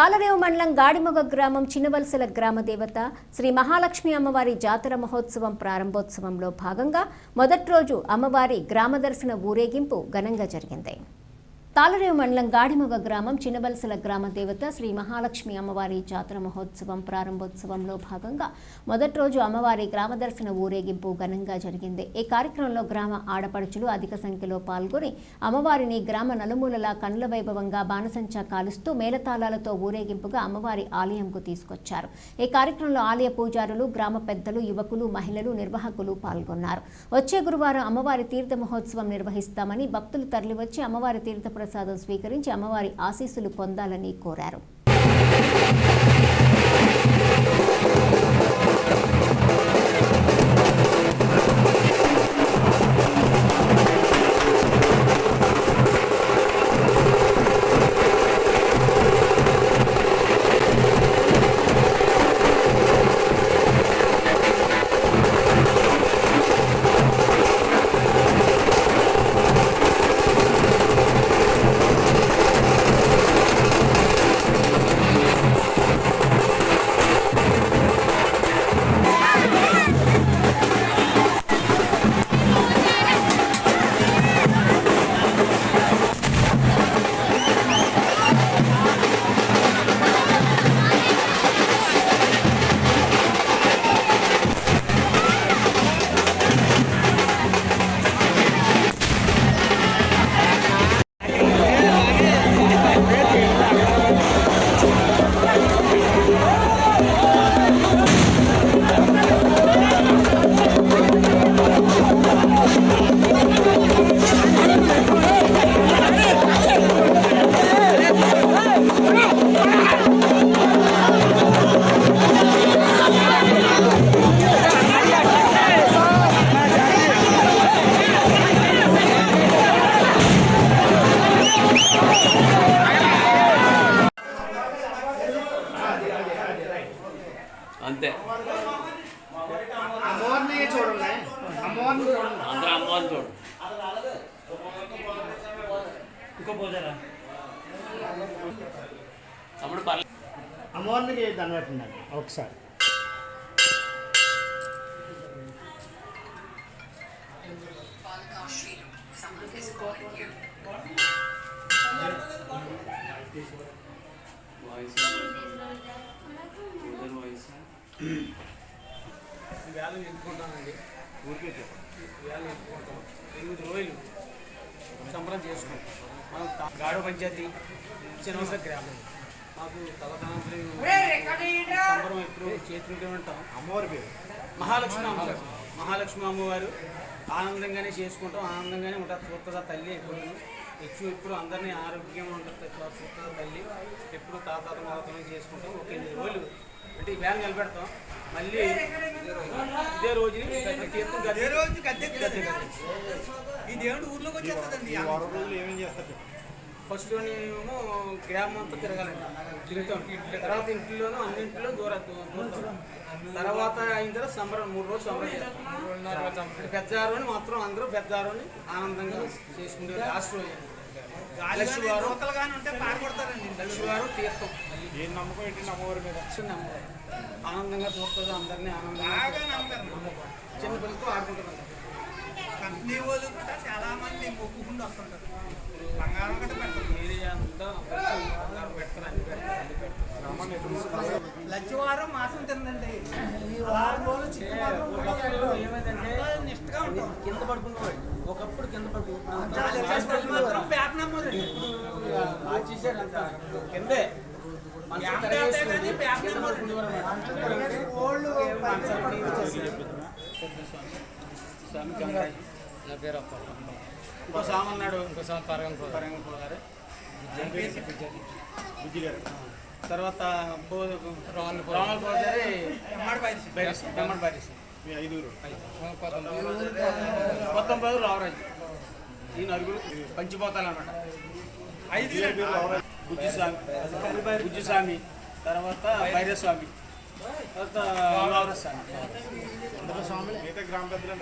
తాళరేవు మండలం గాడిమొగ గ్రామం చిన్నవలసల గ్రామ దేవత శ్రీ మహాలక్ష్మి అమ్మవారి జాతర మహోత్సవం ప్రారంభోత్సవంలో భాగంగా మొదటి రోజు అమ్మవారి గ్రామ దర్శన ఊరేగింపు ఘనంగా జరిగింది. తాలరేవు మండలం గాడిమొగ గ్రామం చిన్నబలసల గ్రామ దేవత శ్రీ మహాలక్ష్మి అమ్మవారి జాతర మహోత్సవం ప్రారంభోత్సవంలో భాగంగా మొదటి రోజు అమ్మవారి గ్రామ దర్శన ఊరేగింపు ఘనంగా జరిగింది. ఈ కార్యక్రమంలో గ్రామ ఆడపడుచులు అధిక సంఖ్యలో పాల్గొని అమ్మవారిని గ్రామ నలుమూలలా కనుల వైభవంగా బాణసంచా కాలుస్తూ మేళతాళాలతో ఊరేగింపుగా అమ్మవారి ఆలయంకు తీసుకొచ్చారు. ఈ కార్యక్రమంలో ఆలయ పూజారులు గ్రామ పెద్దలు యువకులు మహిళలు నిర్వాహకులు పాల్గొన్నారు. వచ్చే గురువారం అమ్మవారి తీర్థ మహోత్సవం నిర్వహిస్తామని భక్తులు తరలివచ్చి అమ్మవారి తీర్థ ప్రసాదం స్వీకరించి అమ్మవారి ఆశీస్సులు పొందాలని కోరారు. అంతే. అమ్మవారిని చూడండి. అమ్మవారిని చూడండి. అందరూ అమ్మవారిని చూడు ఇంకో పోతారా తమ్ముడు పర్లేదు అమ్మవారికి దండ పెట్టండి ఒకసారి. వాయిస్ వాయిస్ వేళ ఎంచుకుంటానండి ఊరికే వేళ ఎత్తుకుంటాం ఎనిమిది రోజులు సంబరం చేసుకుంటాం మనం తా- గాడ పంచాయతీ చిన్నవసర గ్రామం మాకు తలకాంతులు సంబరం ఎప్పుడు చేతులుంటే ఉంటాం అమ్మవారి పేరు మహాలక్ష్మి అమ్మవారు. మహాలక్ష్మి అమ్మవారు. ఆనందంగానే చేసుకుంటాం. ఆనందంగానే ఉంటారు. చూస్తుందా తల్లి ఎప్పుడు ఎక్కువ ఎప్పుడు అందరినీ ఆరోగ్యంగా ఉంటుంది. చూస్తుందా తల్లి ఎప్పుడు తాత మాతను చేసుకుంటాం. ఒక ఎనిమిది రోజులు అంటే ఈ వేళ నిలబెడతాం. మళ్ళీ ఇదే రోజుని గద్దె తీర్థం గద్దె రోజు గద్దె ఈ దేవుడు ఊర్లోకి వచ్చేస్తుందండి రోజులు ఏమేం చేస్తారు ఫస్ట్ ఏమో గ్రామం అంతా తిరగాలండి తిరుగుతాం. తర్వాత ఇంట్లోనూ అన్నింటిలో దూర తర్వాత అయిన తర్వాత సంబరం మూడు రోజులు సంబరం చేస్తాం. పెద్దారు అని మాత్రం అందరూ పెద్దారు అని ఆనందంగా చేసుకుంటే లాస్ట్ రోజు లక్ష్మీవారం లక్ష్మీవారం తీర్థం. ఏం నమ్మకం ఏంటి అమ్మవారి మీద. ఆనందంగా చూస్తుంది అందరినీ ఆనందంగా చిన్న పిల్లలతో ఆడుకుంటున్నారు. కంపెనీ వాళ్ళు కూడా చాలా మంది మొక్కుకుండా వస్తుంటారు బంగారం కూడా పెడతారు లక్షవారం మాసం తిందండి ఏమైందంటే నిష్ఠగా ఉంటాం కింద పడుకున్నవాడు ఒకప్పుడు కింద నమ్మదండి మార్చేసారు అంతా కిందే స్వామి. నా పేరు అప్ప ఇంకో స్వామి అన్నాడు ఇంకో పరగం పరంగపుల గారు బుజ్జి గారు తర్వాత ఎమ్మడి మీ ఐదుగురు పది రావరాజు ఈ నలుగురు పంచిపోతాలు అనమాట ఐదు బుజ్జి స్వామి బుజ్జి స్వామి తర్వాత భైరవ స్వామి తర్వాత రావర స్వామి మిగతా గ్రామ పెద్దలు